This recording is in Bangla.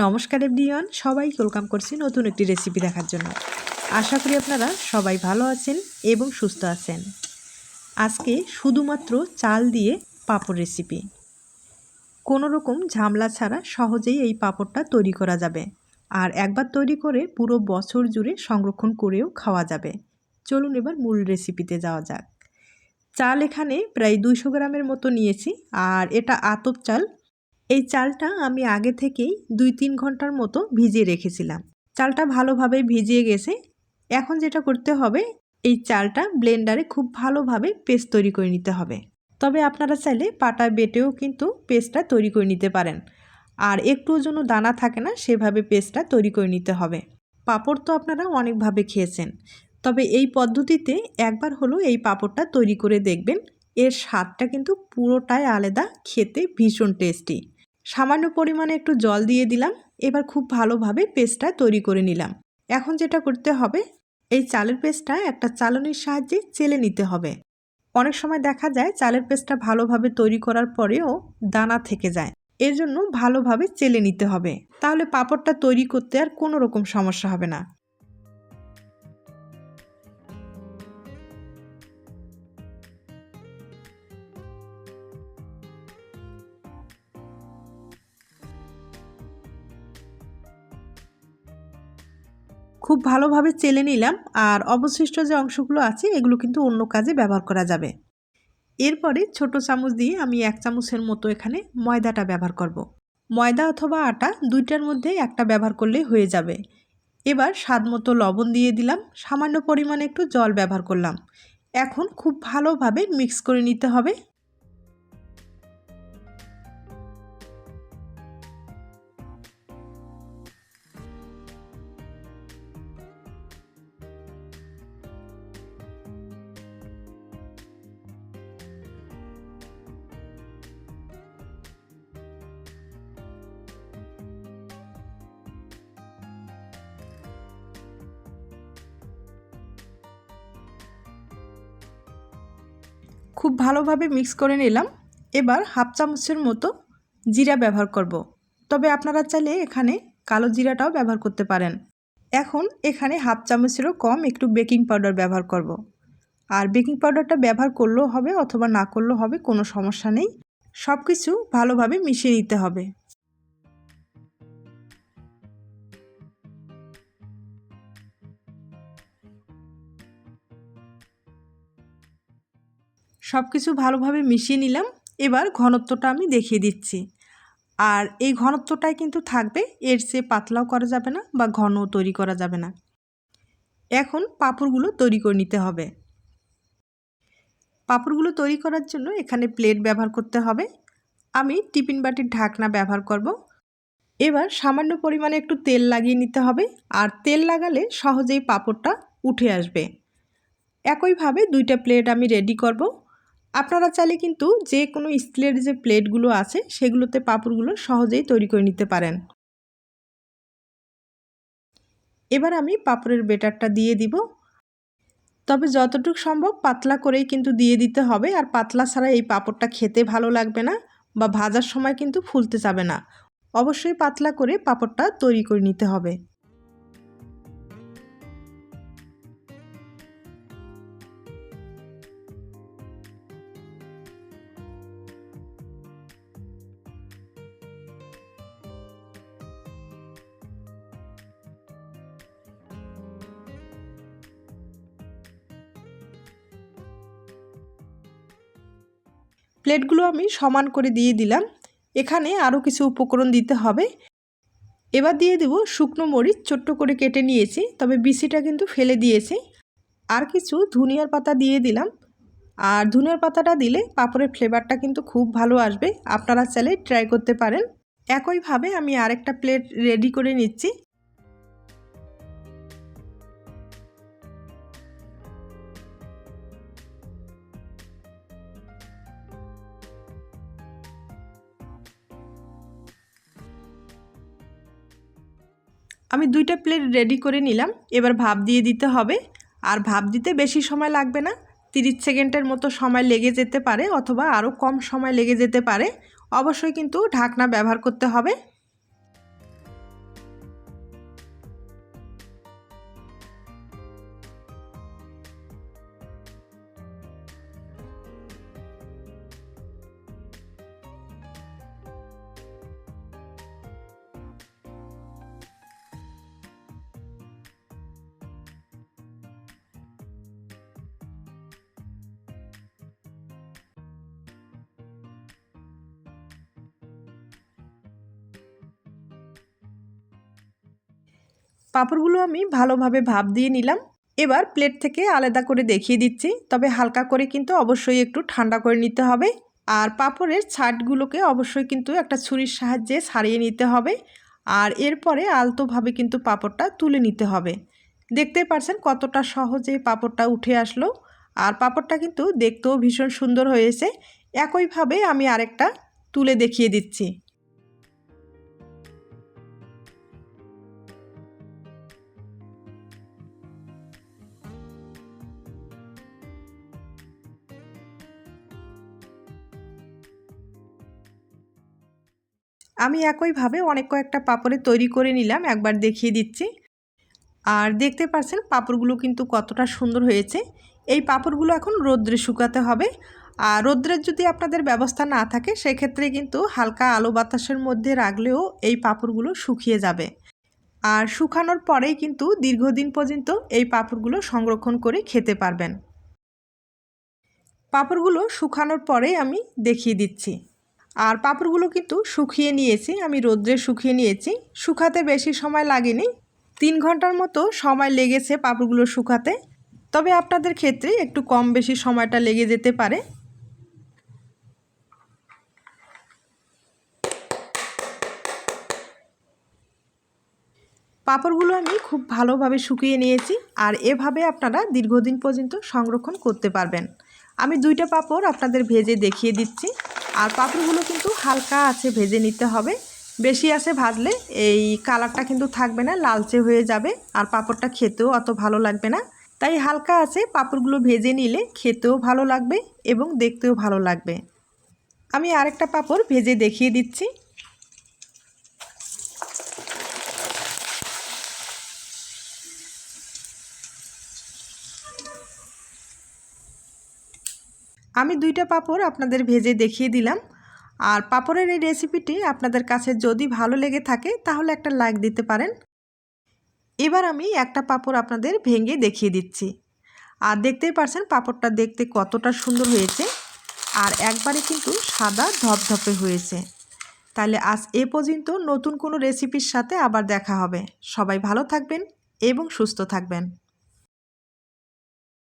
নমস্কার এভরিওয়ান সবাই ওয়েলকাম করছি নতুন একটি রেসিপি দেখার জন্য। আশা করি আপনারা সবাই ভালো আছেন এবং সুস্থ আছেন। আজকে শুধুমাত্র চাল দিয়ে পাঁপড় রেসিপি কোনো রকম ঝামলা ছাড়া সহজেই এই পাঁপড়টা তৈরি করা যাবে। আর একবার তৈরি করে পুরো বছর জুড়ে সংরক্ষণ করেও খাওয়া যাবে। চলুন এবার মূল রেসিপিতে যাওয়া যাক। চাল এখানে প্রায় দুইশো গ্রামের মতো নিয়েছি, আর এটা আতপ চাল এই চালটা আমি আগে থেকেই দুই তিন ঘণ্টার মতো ভিজিয়ে রেখেছিলাম। চালটা ভালোভাবে ভিজিয়ে গেছে। এখন যেটা করতে হবে, এই চালটা ব্লেন্ডারে খুব ভালোভাবে পেস্ট তৈরি করে নিতে হবে। তবে আপনারা চাইলে পাটা বেটেও কিন্তু পেস্টটা তৈরি করে নিতে পারেন। আর একটুও যেন দানা থাকে না, সেভাবে পেস্টটা তৈরি করে নিতে হবে। পাপড় তো আপনারা অনেকভাবে খেয়েছেন। তবে এই পদ্ধতিতে একবার হলো এই পাপড়টা তৈরি করে দেখবেন। এর স্বাদটা কিন্তু পুরোটাই আলাদা, খেতে ভীষণ টেস্টি। সামান্য পরিমাণে একটু জল দিয়ে দিলাম। এবার খুব ভালোভাবে পেস্টটা তৈরি করে নিলাম। এখন যেটা করতে হবে, এই চালের পেস্টটা একটা চালনির সাহায্যে চেলে নিতে হবে। অনেক সময় দেখা যায় চালের পেস্টটা ভালোভাবে তৈরি করার পরেও দানা থেকে যায়। এর জন্য ভালোভাবে চেলে নিতে হবে। তাহলে পাঁপড়টা তৈরি করতে আর কোনো রকম সমস্যা হবে না। খুব ভালোভাবে চেলে নিলাম আর অবশিষ্ট যে অংশগুলো আছে এগুলো কিন্তু অন্য কাজে ব্যবহার করা যাবে। এরপরে ছোট চামচ দিয়ে আমি এক চামচের মতো এখানে ময়দাটা ব্যবহার করব। ময়দা অথবা আটা দুইটার মধ্যে একটা ব্যবহার করলেই হয়ে যাবে। এবার স্বাদ মতো লবণ দিয়ে দিলাম, সামান্য পরিমাণে একটু জল ব্যবহার করলাম। এখন খুব ভালোভাবে মিক্স করে নিতে হবে। খুব ভালোভাবে মিক্স করে নিলাম এবার হাফ চামচের মতো জিরা ব্যবহার করব। তবে আপনারা চাইলে এখানে কালো জিরাটাও ব্যবহার করতে পারেন এখন এখানে হাফ চামচেরও কম একটু বেকিং পাউডার ব্যবহার করব। আর বেকিং পাউডারটা ব্যবহার করলেও হবে অথবা না করলেও হবে, কোনো সমস্যা নেই সব কিছু ভালোভাবে মিশিয়ে নিতে হবে সব কিছু ভালোভাবে মিশিয়ে নিলাম। এবার ঘনত্বটা আমি দেখিয়ে দিচ্ছি। আর এই ঘনত্বটাই কিন্তু থাকবে, এর চেয়ে পাতলাও করা যাবে না বা ঘন তৈরি করা যাবে না। এখন পাপড়গুলো তৈরি করে নিতে হবে। পাপড়গুলো তৈরি করার জন্য এখানে প্লেট ব্যবহার করতে হবে। আমি টিফিন বাটির ঢাকনা ব্যবহার করব। এবার সামান্য পরিমাণে একটু তেল লাগিয়ে নিতে হবে। আর তেল লাগালে সহজেই পাপড়টা উঠে আসবে। একইভাবে দুইটা প্লেট আমি রেডি করব। আপনারা চাইলে কিন্তু যে কোনো স্টিলের যে প্লেটগুলো আছে, সেগুলোতে পাপড়গুলো সহজেই তৈরি করে নিতে পারেন। এবার আমি পাপড়ের বেটারটা দিয়ে দিব। তবে যতটুকু সম্ভব পাতলা করেই কিন্তু দিয়ে দিতে হবে, আর পাতলা ছাড়া এই পাপড়টা খেতে ভালো লাগবে না বা ভাজার সময় কিন্তু ফুলতে যাবে না। অবশ্যই পাতলা করে পাপড়টা তৈরি করে নিতে হবে। প্লেটগুলো আমি সমান করে দিয়ে দিলাম। এখানে আরও কিছু উপকরণ দিতে হবে। এবার দিয়ে দেব শুকনো মরিচ, ছোট্ট করে কেটে নিয়েছি, তবে বিসিটা কিন্তু ফেলে দিয়েছি। আর কিছু ধনিয়ার পাতা দিয়ে দিলাম। আর ধনিয়ার পাতাটা দিলে পাঁপড়ের ফ্লেভারটা কিন্তু খুব ভালো আসবে। আপনারা চাইলে ট্রাই করতে পারেন। একইভাবে আমি আরেকটা প্লেট রেডি করে নিচ্ছি। আমি দুইটা প্লেট রেডি করে নিলাম। এবার ভাপ দিয়ে দিতে হবে। আর ভাপ দিতে বেশি সময় লাগবে না। তিরিশ সেকেন্ডের মতো সময় লেগে যেতে পারে অথবা আরও কম সময় লেগে যেতে পারে। অবশ্যই কিন্তু ঢাকনা ব্যবহার করতে হবে। পাঁপড়গুলো আমি ভালোভাবে ভাপ দিয়ে নিলাম। এবার প্লেট থেকে আলাদা করে দেখিয়ে দিচ্ছি, তবে হালকা করে কিন্তু অবশ্যই একটু ঠান্ডা করে নিতে হবে। আর পাঁপড়ের ছাটগুলোকে অবশ্যই কিন্তু একটা ছুরির সাহায্যে ছাড়িয়ে নিতে হবে। আর এরপরে আলতোভাবে কিন্তু পাঁপড়টা তুলে নিতে হবে। দেখতেই পারছেন কতটা সহজে পাঁপড়টা উঠে আসলো। আর পাঁপড়টা কিন্তু দেখতেও ভীষণ সুন্দর হয়েছে। একইভাবে আমি আরেকটা তুলে দেখিয়ে দিচ্ছি। আমি একইভাবে অনেক কয়েকটা পাপড়ে তৈরি করে নিলাম, একবার দেখিয়ে দিচ্ছি। আর দেখতে পাচ্ছেন পাপড়গুলো কিন্তু কতটা সুন্দর হয়েছে। এই পাপড়গুলো এখন রোদ্রে শুকাতে হবে। আর রোদ্রের যদি আপনাদের ব্যবস্থা না থাকে, সেক্ষেত্রে কিন্তু হালকা আলো বাতাসের মধ্যে রাখলেও এই পাপড়গুলো শুকিয়ে যাবে। আর শুকানোর পরেই কিন্তু দীর্ঘদিন পর্যন্ত এই পাপড়গুলো সংরক্ষণ করে খেতে পারবেন। পাপড়গুলো শুকানোর পরেই আমি দেখিয়ে দিচ্ছি। আর পাপড়গুলো কিন্তু শুকিয়ে নিয়েছি, আমি রোদ্রে শুকিয়ে নিয়েছি। শুকাতে বেশি সময় লাগেনি। তিন ঘণ্টার মতো সময় লেগেছে পাপড়গুলো শুকাতে। তবে আপনাদের ক্ষেত্রে একটু কম বেশি সময়টা লেগে যেতে পারে। পাঁপড়গুলো আমি খুব ভালোভাবে শুকিয়ে নিয়েছি আর এভাবে আপনারা দীর্ঘদিন পর্যন্ত সংরক্ষণ করতে পারবেন। আমি দুইটা পাঁপড় আপনাদের ভেজে দেখিয়ে দিচ্ছি। আর পাঁপড়গুলো কিন্তু হালকা আছে ভেজে নিতে হবে। বেশি আছে ভাজলে এই কালারটা কিন্তু থাকবে না, লালচে হয়ে যাবে আর পাঁপড়টা খেতেও অত ভালো লাগবে না। তাই হালকা আছে পাঁপড়গুলো ভেজে নিলে খেতেও ভালো লাগবে এবং দেখতেও ভালো লাগবে। আমি আরেকটা পাপড় ভেজে দেখিয়ে দিচ্ছি। আমি দুইটা পাঁপড় আপনাদের ভেজে দেখিয়ে দিলাম। আর পাঁপড়ের এই রেসিপিটি আপনাদের কাছে যদি ভালো লেগে থাকে, তাহলে একটা লাইক দিতে পারেন। এবার আমি একটা পাঁপড় আপনাদের ভেঙে দেখিয়ে দিচ্ছি। আর দেখতেই পারছেন পাঁপড়টা দেখতে কতটা সুন্দর হয়েছে। আর একবারে কিন্তু সাদা ধপধপে হয়েছে। তাহলে আজ এ পর্যন্ত নতুন কোনো রেসিপির সাথে আবার দেখা হবে। সবাই ভালো থাকবেন এবং সুস্থ থাকবেন।